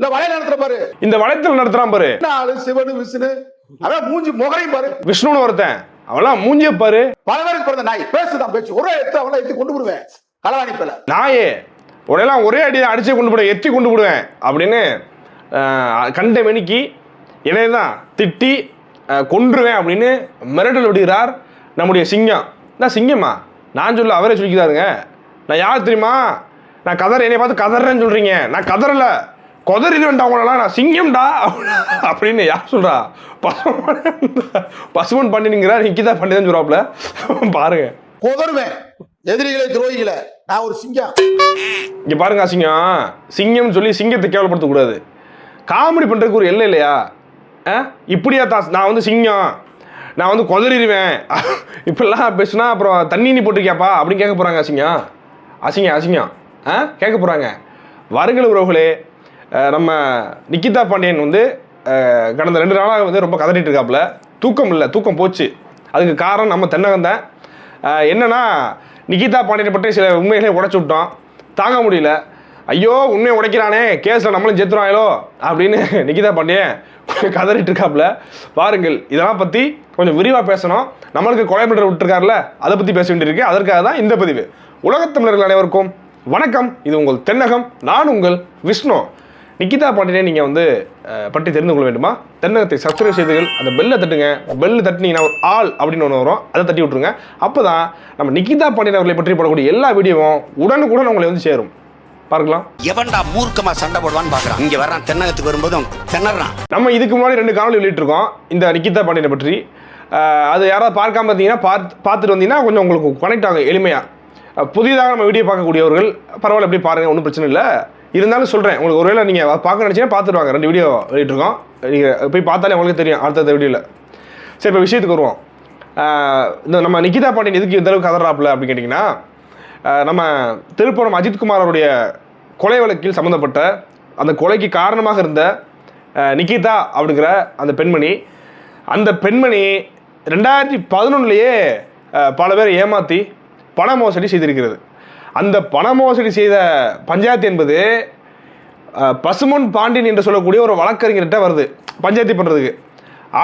இல்ல வலையில நடத்துற பாரு. இந்த வளையத்தில் நடத்துறான் பாரு. ஆளு சிவனு விஷ்ணு. அதான் மூஞ்சி முகரையும் பாரு. விஷ்ணுன்னு ஒருத்தன். அவெல்லாம் மூஞ்சிய பாரு. பல பேருக்கு பிறந்த நாய். பேசுதான் பேச்சு. ஒரே எடுத்து அவளை எடுத்து கொண்டு விடுவேன் களவாணி பேல நாயே உடையெல்லாம் ஒரே அடி அடிச்சு கொண்டு போடுவேன் எத்தி கொண்டு போடுவேன் அப்படின்னு கண்ட மெனிக்கு என்னை தான் திட்டி கொன்றுவேன் அப்படின்னு மிரட்டல் விடுகிறார் நம்முடைய சிங்கம். நான் சிங்கமா நான் சொல்ல அவரே சொல்லிக்கிறாருங்க. நான் யார் தெரியுமா? நான் கதற என்னை பார்த்து கதறேன்னு சொல்றீங்க. நான் கதறல. கொதறிடுவேன்டா அவங்களெல்லாம் நான் சிங்கம்டா. அப்படின்னு யார் சொல்றா? பசுமன். பசுமன் பண்ணினுங்கிற நிக்கிதா பண்ணி தான் சொல்றாப்புல பாருங்க. கொதருவேன் எதிரிகளை துரோகிகளை. நான் ஒரு சிங்கம். இங்க பாருங்க சிங்கம். சிங்கம்னு சொல்லி சிங்கத்தை கேவலப்படுத்தக்கூடாது காமெடி பண்றதுக்கு ஒரு எல்லை இல்லையா? ஆ? இப்படியா தா நான் வந்து சிங்கம். நான் வந்து கொதறிடுவேன். இப்படிலாம் பேசுனா அப்புறம் தண்ணி நீ போட்டிருக்கியாப்பா? அப்படின்னு கேட்க போறாங்க அசிங்கம் அசிங்கம் அசிங்கம். ஆ? கேட்க போறாங்க. வருகிற உறவுகளே நம்ம நிக்கிதா பாண்டியன் வந்து கடந்த ரெண்டு நாளாக வந்து ரொம்ப கதறிட்டு இருக்காப்புல. தூக்கம் இல்லை தூக்கம் போச்சு. அதுக்கு காரணம் நம்ம தென்னகம் தான். என்னென்னா என்னன்னா நிகிதா பாண்டியனை பற்றி சில உண்மைகளை உடைச்சி விட்டோம். தாங்க முடியல. ஐயோ உண்மையை உடைக்கிறானே கேஸில் நம்மளும் செத்துருவாங்களோ அப்படின்னு நிகிதா பாண்டியன் கதறிட்டு இருக்காப்புல. பாருங்கள் இதெல்லாம் பற்றி கொஞ்சம் விரிவாக பேசணும். நம்மளுக்கு கொலை பண்ணுற விட்டுருக்காருல அதை பற்றி பேச வேண்டியிருக்கு. அதற்காக தான் இந்த பதிவு. உலகத்தமிழர்கள் அனைவருக்கும் வணக்கம். இது உங்கள் தென்னகம் நான் உங்கள் விஷ்ணு. நிக்கிதா பாண்டியனை நீங்கள் வந்து பற்றி தெரிந்து கொள்ள வேண்டுமா? தென்னகத்தை சப்ஸ்கிரைப் செய்துகள் அந்த பெல்லை தட்டுங்க. பெல்லு தட்டினீங்கன்னா ஒரு ஆள் அப்படின்னு ஒன்று வரும். அதை தட்டி விட்ருங்க அப்போ தான் நம்ம நிக்கிதா பாண்டியன் அவர்களை பற்றி போடக்கூடிய எல்லா வீடியோவும் உடனுக்குடன் உங்களை வந்து சேரும். பார்க்கலாம். எவன்டா மூர்க்கமா சண்டை போடுவான்னு பாக்குறான் இங்க வர்றான். தென்னகத்துக்கு வரும்போதும் திணறான். நம்ம இதுக்கு முன்னாடி ரெண்டு காணொலி வெளியிட்டிருக்கோம். இந்த நிக்கிதா பாண்டியனை பற்றி. அது யாராவது பார்க்காம பார்த்தீங்கன்னா பார்த்து பார்த்துட்டு வந்தீங்கன்னா கொஞ்சம் உங்களுக்கு கனெக்ட் ஆகும் எளிமையாக புதிதாக நம்ம வீடியோ பார்க்கக்கூடியவர்கள் பரவாயில்ல எப்படி பாருங்கள் ஒன்றும் பிரச்சனை இல்லை. இருந்தாலும் சொல்கிறேன் உங்களுக்கு ஒருவேளை நீங்கள் பார்க்க நினச்சிங்கன்னா பார்த்துட்டு வாங்க ரெண்டு வீடியோ வெளியிட்ருக்கோம் நீங்கள் போய் பார்த்தாலே உங்களுக்கு தெரியும் அடுத்தடுத்த வீடியோவில் சரி இப்போ விஷயத்துக்கு வருவோம். இந்த நம்ம நிக்கிதா பாண்டியன் எதுக்கு இந்த அளவுக்கு கதறாப்புல அப்படின்னு கேட்டிங்கன்னா நம்ம திருப்பூரம் அஜித்குமார் அவருடைய கொலை வழக்கில் சம்மந்தப்பட்ட அந்த கொலைக்கு காரணமாக இருந்த நிகிதா நிக்கிதா அப்படிங்கிற அந்த பெண்மணி அந்த பெண்மணி ரெண்டாயிரத்தி பதினொன்றுலேயே பல பேரை ஏமாற்றி பண மோசடி செய்திருக்கிறது. அந்த பண மோசடி செய்த பஞ்சாயத்து என்பது பசுமன் பாண்டியன் என்று சொல்லக்கூடிய ஒரு வழக்கறிஞர்கிட்ட வருது பஞ்சாயத்து பண்ணுறதுக்கு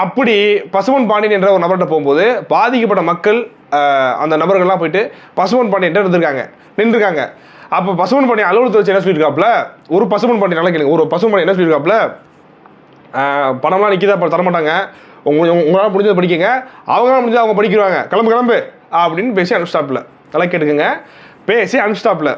அப்படி பசுமன் பாண்டியன் என்ற ஒரு நபர்கிட்ட போகும்போது பாதிக்கப்பட்ட மக்கள் அந்த நபர்கள்லாம் போயிட்டு பசுமன் பாண்டியன் இருந்திருக்காங்க நின்றுருக்காங்க. அப்போ பசுமன் பாண்டியன் அலுவலகத்தை வச்சு என்ன சொல்லியிருக்காப்புல? ஒரு பசுமன் பாண்டியன் நல்லா கேளுங்க ஒரு பசுமன் பாண்டியன் என்ன சொல்லியிருக்காப்புல? பணம்லாம் நிற்கிதா தர மாட்டாங்க உங்க உங்களால் முடிஞ்சதை படிக்கங்க அவங்களால முடிஞ்சால் அவங்க படிக்கிறாங்க கிளம்பு கிளம்பு அப்படின்னு பேசி அனுப்பிச்சாப்பில் நல்லா கேட்டுக்கோங்க. பேசி அனுப்பிச்சிட்டாப்புல.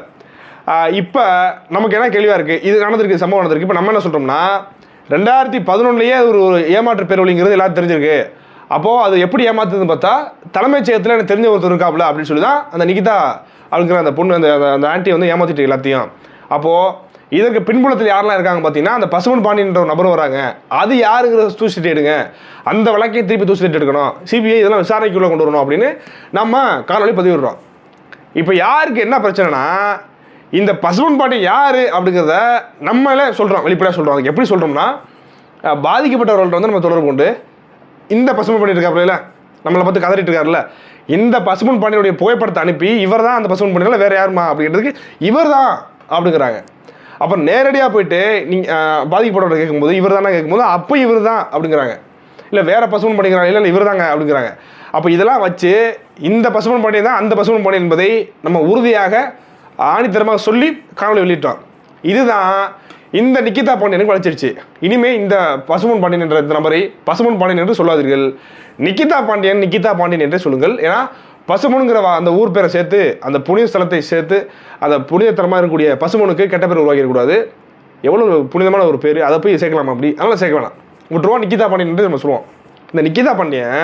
இப்போ நமக்கு என்ன கேள்வியாக இருக்குது இது நடந்திருக்கு சம்பவம் நடந்திருக்கு. இப்போ நம்ம என்ன சொல்கிறோம்னா ரெண்டாயிரத்தி பதினொன்றுலேயே ஒரு ஒரு ஏமாற்று பேரொழிங்கிறது எல்லாரும் தெரிஞ்சிருக்கு. அப்போது அது எப்படி ஏமாத்துதுன்னு பார்த்தா தலைமைச் செயலத்தில் எனக்கு தெரிஞ்ச ஒருத்தர் இருக்காப்புல அப்படின்னு சொல்லி தான் அந்த நிகிதா அப்படிங்கிற அந்த பொண்ணு அந்த அந்த- அந்த ஆன்ட்டி வந்து ஏமாத்திட்டு எல்லாத்தையும். அப்போது இதற்கு பின்புலத்தில் யாரெல்லாம் இருக்காங்க பார்த்தீங்கன்னா அந்த பசுமன் பாண்டியன்ற ஒரு நபர் வராங்க. அது யாருங்கிற தூசிட்டு எடுங்க. அந்த வழக்கையும் திருப்பி தூசிட்டு எடுக்கணும். சிபிஐ இதெல்லாம் விசாரணைக்குள்ளே கொண்டு வரணும் அப்படின்னு நம்ம காணொலி பதிவிடுறோம். இப்போ யாருக்கு என்ன பிரச்சனைனா இந்த பசுமன் பாட்டி யார் அப்படிங்கிறத நம்மளே சொல்கிறோம் வெளிப்படையாக சொல்கிறோம் அதுக்கு எப்படி சொல்கிறோம்னா பாதிக்கப்பட்டவர்கள்ட்ட வந்து நம்ம தொடர்பு கொண்டு இந்த பசுமன் பாண்டி இருக்காப்புல நம்மளை பார்த்து கதறிட்டு இருக்காருல்ல? இந்த பசுமன் பாண்டியனுடைய புகைப்படத்தை அனுப்பி இவர் தான் அந்த பசுமன் பாண்டியில் வேறு யாருமா அப்படிங்கிறதுக்கு இவர் தான் அப்படிங்கிறாங்க. அப்போ நேரடியாக போயிட்டு நீங்கள் பாதிக்கப்பட்டவர்கள் கேட்கும்போது இவர் தானே கேட்கும்போது அப்போ இவர் தான் அப்படிங்கிறாங்க. இல்லை வேறு பசுமன் பண்ணிக்கிறாங்க இல்லை இல்லை இவர் தாங்க அப்படிங்கிறாங்க. அப்போ இதெல்லாம் வச்சு இந்த பசுமன் பாண்டியன் தான் அந்த பசுமன் பாண்டியன் என்பதை நம்ம உறுதியாக ஆணித்தரமாக சொல்லி காணொலி வெளியிட்டோம். இதுதான் இந்த நிக்கிதா பாண்டியனுக்கு வளைச்சிருச்சு இனிமே இந்த பசுமன் பாண்டியன் என்ற இந்த நபரை பசுமன் பாண்டியன் என்று சொல்லாதீர்கள். நிக்கிதா பாண்டியன் நிக்கிதா பாண்டியன் என்றே சொல்லுங்கள். ஏன்னா பசுமனுங்கிற அந்த ஊர் பேரை சேர்த்து அந்த புனித ஸ்தலத்தை சேர்த்து அந்த புனிதத்தனமாக இருக்கக்கூடிய பசுமனுக்கு கெட்ட பேர் உருவாக்கிடக்கூடாது. எவ்வளோ புனிதமான ஒரு பேர் அதை போய் சேர்க்கலாமா அப்படி. அதனால் சேர்க்க வேணாம். விட்டுருவோம் நிக்கிதா பாண்டியன் என்று நம்ம சொல்லுவோம். இந்த நிக்கிதா பாண்டியன்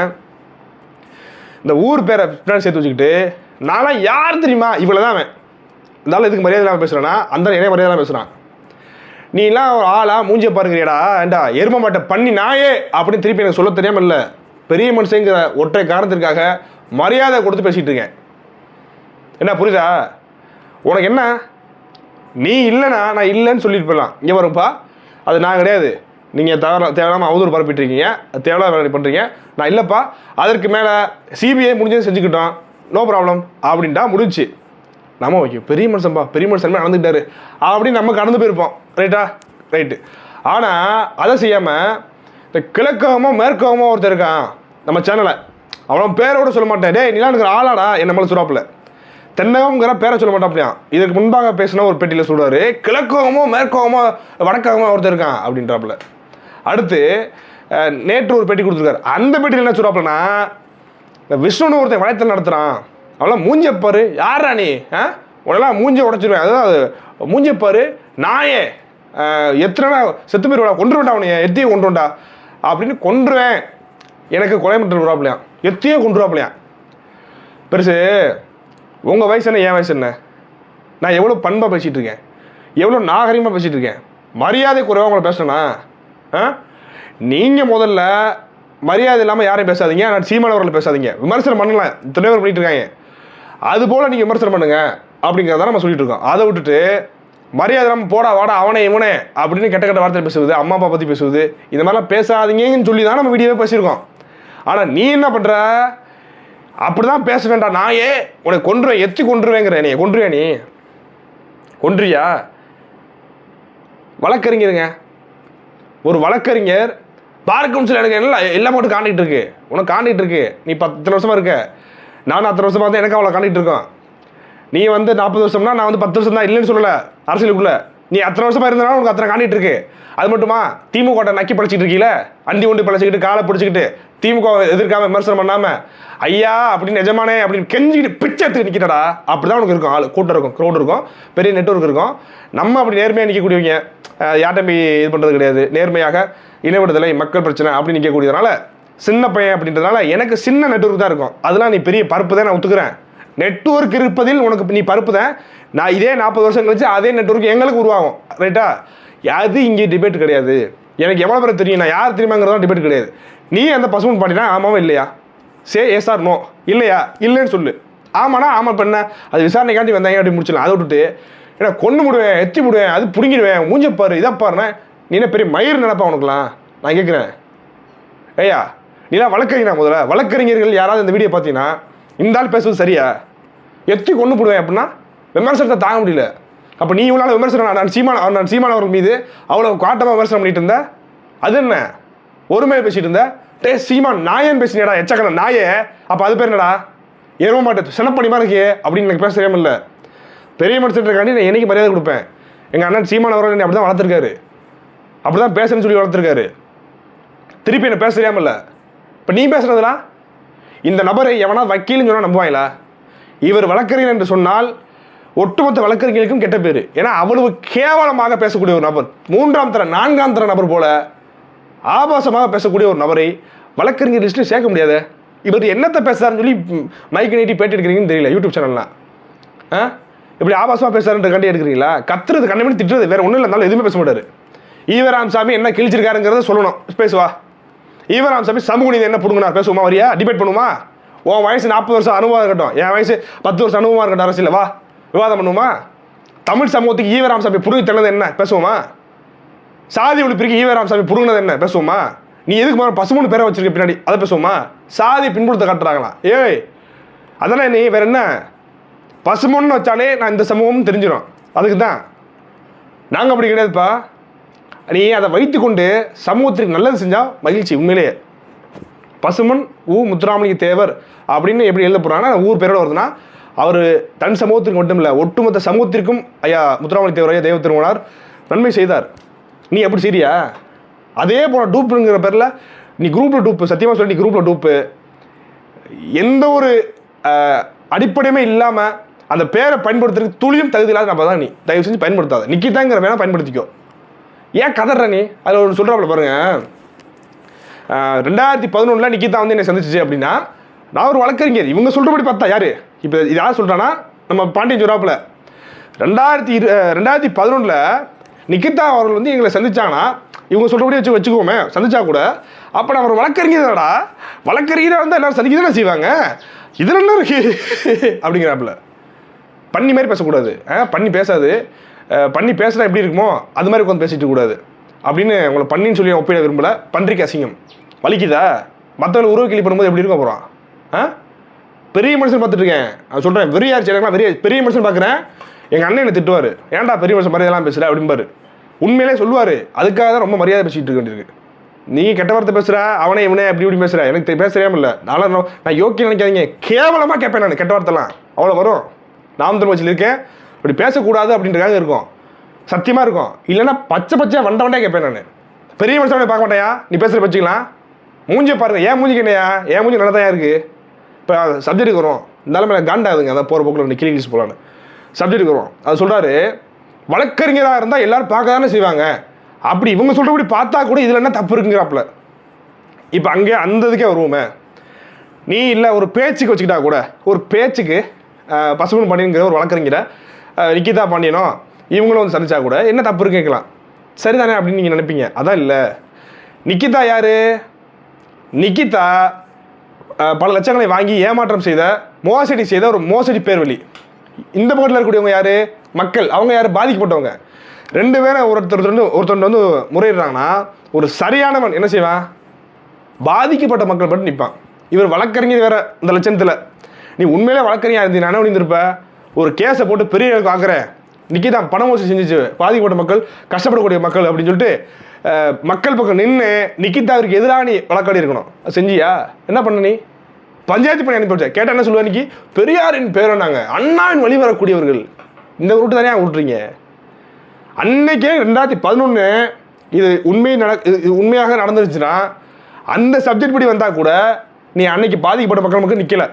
இந்த ஊர் பேரை பின்னாடி சேர்த்து வச்சுக்கிட்டு நான்லாம் யார் தெரியுமா? இவ்வளோ தான் அவன். இருந்தாலும் இதுக்கு மரியாதை இல்லாமல் பேசுகிறேன்னா அந்த என்ன மரியாதை இல்லாமல் பேசுகிறான் நீலாம் ஒரு ஆளா மூஞ்சிய பாருங்கறியடா ஏண்டா எரும மாட்டை பண்ணி நாயே அப்படின்னு திருப்பி எனக்கு சொல்ல தெரியாமல் இல்லை. பெரிய மனுஷங்கிற ஒற்றை காரணத்திற்காக மரியாதை கொடுத்து பேசிகிட்டு இருக்கேன். என்ன புரியுதா? உனக்கு என்ன? நீ இல்லைனா நான் இல்லைன்னு சொல்லிட்டு போயிடலாம். இங்கே வரும்ப்பா அது நான் கிடையாது. நீங்கள் தவற தேவையில்லாமல் அவதூறு பரப்பிட்டு இருக்கீங்க தேவையில்லாம வேலை பண்ணுறீங்க நான் இல்லைப்பா அதற்கு மேலே சிபிஐ முடிஞ்சது செஞ்சுக்கிட்டோம். நோ ப்ராப்ளம் அப்படின்ட்டா முடிஞ்சுச்சு. நம்ம ஓகே பெரிய மனுஷன்பா பெரிய மனுஷன் நடந்துக்கிட்டாரு. அப்படின்னு நம்ம கடந்து போயிருப்போம். ரைட்டா ரைட்டு ஆனால் அதை செய்யாமல் இந்த கிழக்கமோ மேற்ககமோ ஒருத்தர் இருக்கான். நம்ம சேனலை அவன் பேரோட சொல்ல மாட்டேன். டேய் நிலானுங்கிற ஆளாடா. என்ன மேலே சுறாப்புல தென்னகம்ங்கிற பேரை சொல்ல மாட்டான் இதுக்கு முன்பாக பேசினா ஒரு பெட்டியில் சொல்கிறாரு கிழக்கோமோ மேற்ககமோ வடக்ககமோ ஒருத்தர் இருக்கான். அப்படின்றாப்புல. அடுத்து நேற்று ஒரு பெட்டி கொடுத்துருக்காரு. அந்த பெட்டியில் என்ன சொல்றாப்புலனா இந்த விஷ்ணுன்னு ஒருத்தன் வளையத்தில் நடத்துகிறான் அவெல்லாம் மூஞ்சப்பாரு. யார் யாரா நீ? ஆ உடலாம் மூஞ்ச உடச்சிருவேன். அதாவது மூஞ்சப்பாரு நாயே எத்தனை செத்து போயிருவா? கொண்டுருவேன்டா அவனைய. எத்தியை வண்டா அப்படின்னு கொன்றுவேன். எனக்கு கொலை மட்டும் விடுறாப்லையாம் எத்தியே கொண்டுருவாப்லையாம் பெருசு உங்கள் வயசு என்ன? என் வயசு என்ன? நான் எவ்வளோ பண்பாக பேசிகிட்டு இருக்கேன். எவ்வளோ நாகரிகமாக பேசிகிட்டு இருக்கேன். மரியாதை குறைவாக உங்களை பேசுனா நீங்கள் முதல்ல மரியாதை இல்லாமல் யாரையும் பேசாதீங்க. நான் சீமானவர்களை பேசாதீங்க. விமர்சனம் பண்ணலாம். இத்தனை பேர் பண்ணிட்டு இருக்காங்க. அது போல் நீங்கள் விமர்சனம் பண்ணுங்க. அப்படிங்கிறத நம்ம சொல்லிட்டு இருக்கோம். அதை விட்டுட்டு மரியாதை நம்ம போடா வாடா அவனே இவனே அப்படின்னு கெட்ட கெட்ட வார்த்தை பேசுவது அம்மா அப்பா பற்றி பேசுவது இந்த மாதிரிலாம் பேசாதீங்கன்னு சொல்லி தான் நம்ம வீடியோவே பேசியிருக்கோம். ஆனால் நீ என்ன பண்ணுற அப்படிதான் பேச வேண்டாம். நாயே உனக்கு கொன்றுவேன் எத்தி கொன்றுவேங்கிற நீ. கொன்றுவியா நீ? கொன்றியா வழக்கறிஞருங்க. ஒரு வழக்கறிஞர் பார் கவுன்சில் எனக்கு எல்லாம் எல்லாம் மட்டும் காண்டிகிட்டு இருக்கு உனக்கு காண்டிகிட்டு இருக்கு நீ பத்து வருஷமாக இருக்க. நானும் அத்தனை வருஷமாக தான் எனக்கு அவ்வளோ காண்டிகிட்டு இருக்கோம் நீ வந்து நாற்பது வருஷம்னா நான் வந்து பத்து வருஷம் தான் இல்லைன்னு சொல்லலை. அரசியலுக்குள்ளே. நீ அத்தனை வருஷமா இருந்தனால உனக்கு அத்தனை காண்டிட்டு இருக்கு. அது மட்டுமா? திமுக நக்கி பழச்சிக்கிட்டு இருக்கீல? அண்டி உண்டி பழச்சிக்கிட்டு காலை பிடிச்சிக்கிட்டு திமுக எதிர்க்காம விமர்சனம் பண்ணாம ஐயா அப்படின்னு நிஜமானே அப்படின்னு கெஞ்சிக்கிட்டு பிச்சை எடுத்து நிற்கிட்டடா அப்படிதான் உனக்கு இருக்கும் ஆள். கூட்டம் இருக்கும் க்ரௌட் இருக்கும் பெரிய நெட்வொர்க் இருக்கும். நம்ம அப்படி நேர்மையாக நிற்கக்கூடியவங்க யார்கிட்ட போய் இது பண்ணுறது கிடையாது. நேர்மையாக இனவிடுதலை மக்கள் பிரச்சனை அப்படி நிற்கக்கூடியதுனால சின்ன பையன் அப்படின்றதுனால எனக்கு சின்ன நெட்வொர்க் தான் இருக்கும். அதெல்லாம் நீ பெரிய பருப்பு தான் நான் ஒத்துக்கிறேன். நெட்ஒர்க் இருப்பதில் உனக்கு நீ பருப்பு தான் நான் இதே நாற்பது வருஷம் கழிச்சு அதே நெட்ஒர்க் எங்களுக்கு உருவாகும். ரைட்டா அது இங்கே டிபேட் கிடையாது. எனக்கு எவ்வளோ பேர் தெரியும்? நான் யார் தெரியுமாங்கிறதா டிபேட் கிடையாது. நீ அந்த பசுமன் பாட்டினா ஆமாவும் இல்லையா? சே எஸ் ஆர் நோ இல்லையா? இல்லைன்னு சொல்லு. ஆமாண்ணா ஆமாம் பண்ண. அது விசாரணைக்காண்டி வந்தாங்க அப்படி முடிச்சிடலாம். அதை விட்டுட்டு ஏன்னா கொண்டு முடுவேன் எத்தி முடுவேன் அது பிடுங்கிடுவேன் மூஞ்ச பாரு இதை பாருண்ணே நீ என்ன பெரிய மயிர் நினப்பா உனக்குலாம் நான் கேட்குறேன். ஏய்யா நீலாம் வழக்கறிஞரா முதல்ல? வழக்கறிஞர்கள் யாராவது இந்த வீடியோ பார்த்தீங்கன்னா இந்த ஆள் பேசுவது சரியா? எத்தி கொண்டு போடுவேன் அப்படின்னா விமர்சனத்தை தாங்க முடியல. அப்போ நீ இவ்வளோ விமர்சனம் நான் சீமான நான் சீமான் அவர்கள் மீது அவ்வளோ காட்டமாக விமர்சனம் பண்ணிட்டு இருந்த? அது என்ன? ஒருமையை பேசிட்டு இருந்த? டே சீமான் நாயன் பேசினேடா எச்சக்கல நாயே. அப்போ அது பேர் என்னடா? எருவ மாட்டேன். சினப்பணிமா இருக்கே அப்படின்னு எனக்கு பேச தெரியாமல் இல்லை பெரிய மனுஷன்காண்டி நான் என்னைக்கு மரியாதை கொடுப்பேன்? எங்கள் அண்ணன் சீமான் அவர்கள் என்னை அப்படி தான் வளர்த்துருக்காரு. அப்படி தான் பேசுறேன்னு சொல்லி வளர்த்துருக்காரு. திருப்பி என்னை பேச தெரியாமல் இல்லை இப்போ நீ பேசுகிறதுனா இந்த நபரை எவனா வக்கீலுங்கிற சொன்னால் நம்புவாங்களா? இவர் வழக்கறிஞர் என்று சொன்னால் ஒட்டுமொத்த வழக்கறிஞர்களுக்கும் கெட்ட பேர். ஏன்னா அவ்வளவு கேவலமாக பேசக்கூடிய ஒரு நபர் மூன்றாம் தர நான்காம் தர நபர் போல ஆபாசமாக பேசக்கூடிய ஒரு நபரை வழக்கறிஞர் லிஸ்ட்டில் சேர்க்க முடியாது? இவர் என்னத்தை பேசுறாருன்னு சொல்லி மைக் நீட்டி பேட்டி எடுக்கிறீங்கன்னு தெரியல யூடியூப் சேனல்லாம் ஆ? இப்படி ஆபாசமாக பேசுறாருன்ற கண்டி எடுக்கிறீங்களா? கத்துறது கண்ணை திட்டுறது வேற ஒன்றும் இல்லைனாலும் எதுவுமே பேச மாட்டார். ஈவராம் சாமி என்ன கிழிச்சிருக்காருங்கிறத சொல்லணும். பேசுவா. ஈவராம் சாமி சமூக நீதி என்ன பிடுங்கினார்? பேசுவோமா வரியா? டிபேட் பண்ணுமா? உன் வயசு நாற்பது வருஷம் அனுபவம் இருக்கட்டும். என் வயசு பத்து வருஷம் அனுபவமாக இருக்கட்டும் அரசியல் வா. விவாதம் பண்ணுவோமா தமிழ் சமூகத்துக்கு ஈவராம் சாமி புடுங்கி தள்ளது என்ன? பேசுவோமா? சாதி ஒழிப்பிற்கு ஈவராம் சாமி புடுங்கினது என்ன? பேசுவோமா? நீ எதுக்கு மேலே பசுமூணு பேரை வச்சிருக்க பின்னாடி? அதை பேசுவோமா? சாதி பின்புலத்தை காட்டுறாங்களா? ஏய் அதெல்லாம் நீ வேற என்ன? பசுமொன்னு வச்சாலே நான் இந்த சமூகம்னு தெரிஞ்சிடும் அதுக்கு தான் நாங்கள் அப்படி கிடையாதுப்பா. நீ அதை வைத்துக்கொண்டு சமூகத்திற்கு நல்லது செஞ்சால் மகிழ்ச்சி உண்மையிலேயே. பசுமன் ஊ முத்துராமலிங்க தேவர் அப்படின்னு எப்படி எழுத போகிறாங்கன்னா ஊர் பேரோட வருதுன்னா அவர் தன் சமூகத்திற்கு மட்டும் இல்லை ஒட்டுமொத்த சமூகத்திற்கும் ஐயா முத்துராமலிங்க தேவர் ஐயா தெய்வ திருமணார் நன்மை செய்தார். நீ எப்படி சரியா அதே போல டூப்புங்கிற பேரில் நீ குரூப்பில் டூப்பு சத்தியமாக சொல்லி நீ குரூப்பில் டூப்பு. எந்த ஒரு அடிப்படையுமே இல்லாமல் அந்த பேரை பயன்படுத்துறதுக்கு துளியும் தகுதி இல்லாத நம்ம தான் நீ. தயவு செஞ்சு பயன்படுத்தாத. நிக்கிதாங்கிற வேணால் பயன்படுத்திக்கோ. ஏன் கதற நீ? அதில் ஒன்று சொல்கிறாப்புல பாருங்க. ரெண்டாயிரத்தி பதினொன்றில் நிக்கிதா வந்து என்னை சந்திச்சிச்சு அப்படின்னா நான் ஒரு வழக்கறிஞர். இவங்க சொல்கிறபடி பார்த்தா யார்? இப்போ இது யார் சொல்கிறான்னா நம்ம பாண்டியன் சொல்கிறாப்புல ரெண்டாயிரத்தி இரு ரெண்டாயிரத்தி பதினொன்றில் நிக்கிதா அவர்கள் வந்து எங்களை சந்திச்சாங்கன்னா இவங்க சொல்கிறபடி வச்சு வச்சுக்கோமே சந்திச்சா கூட. அப்போ நான் ஒரு வழக்கறிஞர் தானடா. வழக்கறிஞராக வந்து எல்லாரும் சந்திக்க தானே செய்வாங்க? இதில் என்ன இருக்குது அப்படிங்கிறாப்புல. பண்ணி மாதிரி பேசக்கூடாது. ஆ பண்ணி பேசாது. பண்ணி பேசுகிறா எப்படி இருக்குமோ அது மாதிரி உட்காந்து பேசிட்டு கூடாது அப்படின்னு உங்களை பண்ணின்னு சொல்லி ஒப்பிட விரும்பல. பன்றிக்கு அசிங்கம். வலிக்குதா? மற்றவங்களை உருவ கிளி பண்ணும்போது எப்படி இருக்கும் போகிறான் ஆ? பெரிய மனுஷன் பார்த்துட்டு இருக்கேன் நான் சொல்கிறேன் வெறியார் சேனல்லாம் வெறிய பெரிய மனுஷன் பார்க்குறேன். எங்கள் அண்ணன் என்னை திட்டுவார். ஏன்டா பெரிய மனுஷன் மரியாதைலாம் பேசுகிற அப்படிம்பாரு. உண்மையிலே சொல்லுவார். அதுக்காக தான் ரொம்ப மரியாதை பேசிகிட்டு இருக்க வேண்டியிருக்கு. நீ கெட்ட வார்த்தை பேசுகிற அவனே இவனே அப்படி இப்படி பேசுகிற எனக்கு பேசுகிறேன் இல்லை நானும் நான் நான் யோக்கியம் நினைக்காதீங்க. கேவலமாக கேட்பேன் நான் கெட்ட வார்த்தைலாம். அவ்வளோ வரும். நாம் தமிழ் இருக்கேன். இப்படி பேசக்கூடாது அப்படின்றக்காக இருக்கும். சத்தியமாக இருக்கும். இல்லைன்னா பச்சை பச்சையாக வண்ட வண்டே கேட்பேன் நான். பெரிய மனுஷன் பார்க்க மாட்டேயா? நீ பேசுகிற பச்சிக்கலாம்? மூஞ்சியை பாருங்க. ஏன் மூஞ்சிக்கு என்னையா? ஏன் மூஞ்சி நல்லதாக இருக்குது இப்போ சப்ஜெக்ட்டுக்கு வரும். இருந்தாலும் மேலே காண்டாதுங்க. அதான் போகிற போக்கில் ரெண்டு கிளிகிஸ் போகலான்னு சப்ஜெக்ட்டுக்கு வரும். அது சொல்கிறாரு வழக்கறிஞராக இருந்தால் எல்லோரும் பார்க்க தானே செய்வாங்க. அப்படி இவங்க சொல்கிறபடி பார்த்தா கூட இதில் என்ன தப்பு இருக்குங்கிறாப்புல. இப்போ அங்கே அந்த இதுக்கே வருவோமே. நீ இல்லை ஒரு பேச்சுக்கு வச்சுக்கிட்டா கூட ஒரு பேச்சுக்கு பசுமன் பண்ணிங்கிற ஒரு வழக்கறிஞரை நிக்கிதா பாண்டியனோ இவங்களும் வந்து சந்திச்சா கூட என்ன தப்பு இருக்கு கேட்கலாம். சரிதானே அப்படின்னு நீங்கள் நினைப்பீங்க. அதான் இல்லை. நிக்கிதா யாரு? நிக்கிதா பல லட்சங்களை வாங்கி ஏமாற்றம் செய்த மோசடி செய்த ஒரு மோசடி பேர்வழி. இந்த பக்கத்தில் இருக்கக்கூடியவங்க யாரு? மக்கள். அவங்க யாரு? பாதிக்கப்பட்டவங்க. ரெண்டு பேரும் ஒருத்தர் வந்து ஒருத்தர் வந்து முறையிடுறாங்கன்னா ஒரு சரியானவன் என்ன செய்வான்? பாதிக்கப்பட்ட மக்கள் மட்டும் நிற்பான் இவர் வழக்கறிஞர் வேற இந்த லட்சணத்தில். நீ உண்மையிலே வழக்கறிஞர் இருந்தீங்கன்னா இருந்திருப்ப ஒரு கேஸை போட்டு பெரிய அளவுக்கு ஆக்குறேன் நிக்கி தான் பணம் மோசடி செஞ்சிச்சு. பாதிக்கப்பட்ட மக்கள் கஷ்டப்படக்கூடிய மக்கள் அப்படின்னு சொல்லிட்டு மக்கள் பக்கம் நின்று நிக்கிதாவிற்கு எதிராக நீ வழக்காடி இருக்கணும். செஞ்சியா? என்ன பண்ண நீ? பஞ்சாயத்து பண்ணி அனுப்பி வச்ச. கேட்டால் என்ன சொல்லுவா இன்னைக்கு? பெரியாரின் பேரனாங்க அண்ணாவின் வழி வரக்கூடியவர்கள். இந்த ரூட்டு தானே விட்றீங்க அன்னைக்கே ரெண்டாயிரத்தி பதினொன்று இது உண்மை நட இது இது உண்மையாக நடந்துருச்சுன்னா அந்த சப்ஜெக்ட் படி வந்தால் கூட நீ அன்னைக்கு பாதிக்கப்பட்ட மக்கள் மக்கள் நிற்கலை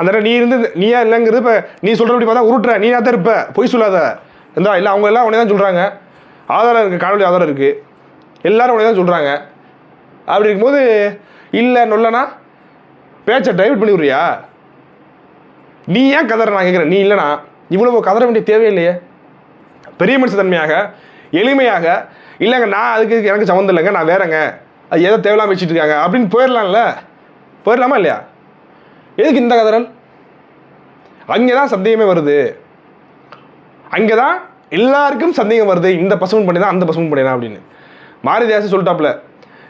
அந்த இடம் நீ இருந்து நீயா இல்லைங்கிறது இப்போ நீ சொல்கிறபடி பார்த்தா உருட்டுற. நீ தான் இருப்ப. பொய் சொல்லாத. இருந்தா இல்லை அவங்க எல்லாம் உடனே தான் சொல்கிறாங்க ஆதாரம் இருக்குது காணொலி ஆதாரம் இருக்குது எல்லாரும் உடனே தான் சொல்கிறாங்க அப்படி இருக்கும்போது இல்லை நொல்லனா பேச்சை டைவர்ட் பண்ணி விடுறியா? நீ ஏன் கதற? நான் கேட்குறேன் நீ இல்லைனா இவ்வளவு கதற வேண்டிய தேவையில்லையே பெரிய மனுஷ தன்மையாக எளிமையாக இல்லைங்க நான் அதுக்கு இதுக்கு எனக்கு சம்மந்தம் இல்லைங்க நான் வேறேங்க. அது எதோ தேவையில்லாமல் வச்சுட்டு இருக்காங்க. அப்படின்னு போயிடலாம்ல போயிடலாமா இல்லையா? எதுக்கு இந்த கதறல்? அங்கே தான் சந்தேகமே வருது. அங்கே தான் எல்லாருக்கும் சந்தேகம் வருது. இந்த பசுமன் பண்ணி தான் அந்த பசுமன் பண்ணினா அப்படின்னு. மாரிதாஸ் சொல்லிட்டாப்புல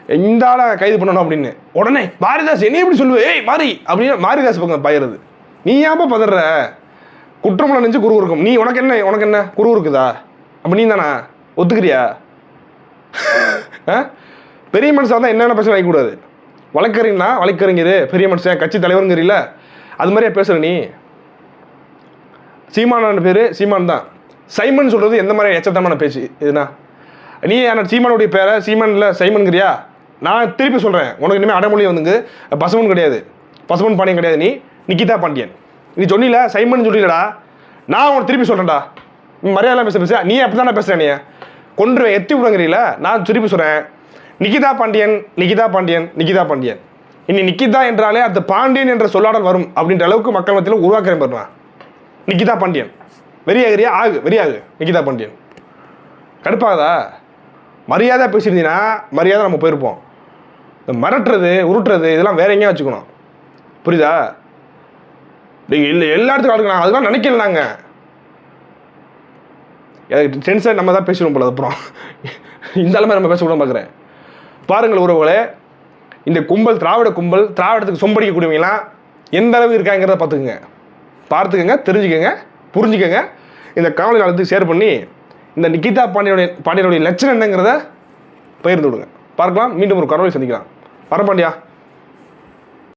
இந்த ஆளை கைது பண்ணணும் அப்படின்னு. உடனே மாரிதாஸ் என்ன எப்படி சொல்லுவே? ஏய் மாரி அப்படின்னு மாரிதாஸ் பக்கம் பயிறது. நீ ஏன்ப்பா பதற? குற்றமுள்ள நெஞ்சு குரு இருக்கும். நீ உனக்கு என்ன உனக்கு என்ன? குரு இருக்குதா? அப்ப நீ தானா? ஒத்துக்கிறியா? ஆ? பெரிய மனுஷன் தான் என்னென்ன பிரச்சனை வைக்கக்கூடாது வழக்கறிஞனா வழக்கறிஞர் பெரிய மனுஷன் கட்சி தலைவருங்கிறீல அது மாதிரியா பேசுற நீ? சீமானான பேர் சீமான் தான். சைமன் சொல்றது எந்த மாதிரி எச்சத்தமான பேச்சு? இதுனா நீ என்ன சீமானுடைய பேரை சீமன்ல சைமன்கிறியா? நான் திருப்பி சொல்கிறேன் உனக்கு இனிமேல் அடைமொழி வந்துங்க. பசுமன் கிடையாது. பசுமன் பாண்டியன் கிடையாது நீ. நிக்கிதா பாண்டியன். நீ சொன்னில சைமன் சொல்லிடா நான் உனக்கு திருப்பி சொல்கிறேன்டா மரியாதை பேச பேச. நீ அப்படி தானே பேசுகிறேன் நீ? கொன்று எத்தி விடுங்கிறீல நான் திருப்பி சொல்கிறேன் நிகிதா பாண்டியன் நிகிதா பாண்டியன் நிகிதா பாண்டியன். இனி நிக்கிதா என்றாலே அந்த பாண்டியன் என்ற சொல்லாடல் வரும் அப்படின்ற அளவுக்கு மக்கள் மத்தியில் உருவாக்குறேன் பாருங்க நிக்கிதா பாண்டியன். வெறியாகிறியா? ஆகு வெறியாகு நிகிதா பாண்டியன். கடுப்பாகதா? மரியாதை பேசியிருந்தீங்கன்னா மரியாதை நம்ம போயிருப்போம். இந்த மிரட்டுறது உருட்டுறது இதெல்லாம் வேற எங்கேயும் வச்சுக்கணும். புரியுதா? நீங்கள் இல்லை எல்லா இடத்துக்கும் ஆளுங்க அதெல்லாம் நினைக்கல நாங்கள் டென்ஷன் நம்ம தான் பேசிடுவோம் போல அப்புறம் இந்த அளவு நம்ம பேசக்கூட பார்க்குறேன் பாருங்கள் உறவுகளே இந்த கும்பல் திராவிட கும்பல் திராவிடத்துக்கு சொம்படிக்கக்கூடியவங்களாம் எந்த அளவு இருக்காங்கிறத பார்த்துக்குங்க. பார்த்துக்கங்க தெரிஞ்சுக்கங்க புரிஞ்சுக்கங்க. இந்த காவலி நாளத்துக்கு ஷேர் பண்ணி இந்த நிகிதா பாண்டியனுடைய பாண்டியனுடைய லட்சணம் என்னங்கிறத பகிர்ந்து விடுங்க. பார்க்கலாம் மீண்டும் ஒரு காணொலி சந்திக்கலாம். வரப்பாண்டியா